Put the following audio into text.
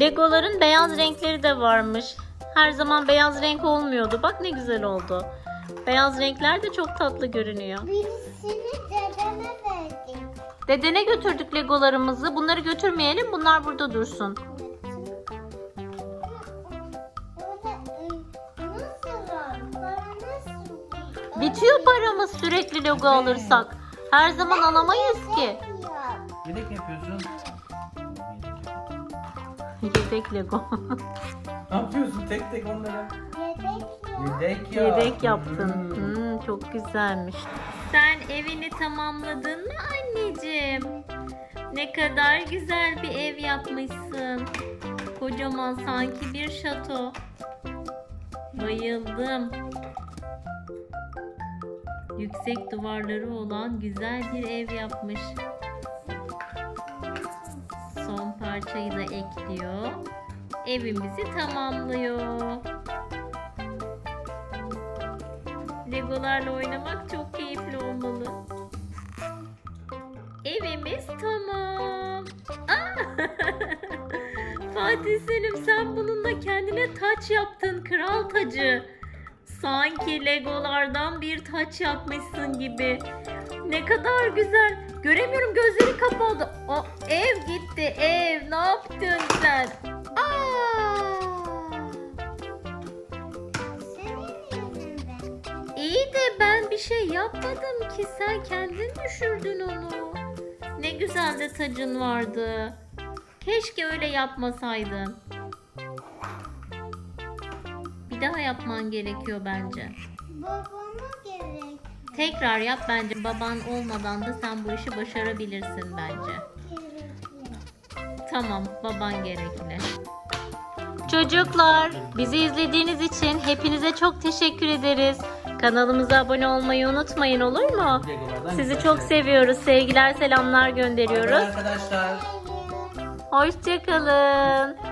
Legoların beyaz renkleri de varmış. Her zaman beyaz renk olmuyordu. Bak ne güzel oldu. Beyaz renkler de çok tatlı görünüyor. Birisini dedeme verdik. Dedene götürdük legolarımızı. Bunları götürmeyelim. Bunlar burada dursun. Bitiyor paramız sürekli logo alırsak. Her zaman alamayız ki. Yedek yapıyorsun. Yedek lego. Ne yapıyorsun tek tek onlara? Yedek ya. Yedek ya. Yedek yaptın. Hmm. Hmm, çok güzelmiş. Sen evini tamamladın mı anneciğim? Ne kadar güzel bir ev yapmışsın. Kocaman sanki bir şato. Bayıldım. Yüksek duvarları olan güzel bir ev yapmış. Son parçayı da ekliyor. Evimizi tamamlıyor. Legolarla oynamak çok keyifli olmalı. Evimiz tamam. Fatih Selim sen bununla kendine taç yaptın kral tacı. Sanki legolardan bir taç yapmışsın gibi. Ne kadar güzel. Göremiyorum gözleri kapalı. O ev gitti ev. Ne yaptın sen? Aa! İyi de ben bir şey yapmadım ki sen kendin düşürdün onu. Ne güzel de tacın vardı. Keşke öyle yapmasaydın. Daha yapman gerekiyor bence. Babama gerek. Tekrar yap bence. Baban olmadan da sen bu işi başarabilirsin bence. Gerekli. Tamam, baban gerekli. Çocuklar, bizi izlediğiniz için hepinize çok teşekkür ederiz. Kanalımıza abone olmayı unutmayın olur mu? Sizi çok şey. seviyoruz. Sevgiler, selamlar gönderiyoruz. Arkadaşlar. Hoşçakalın.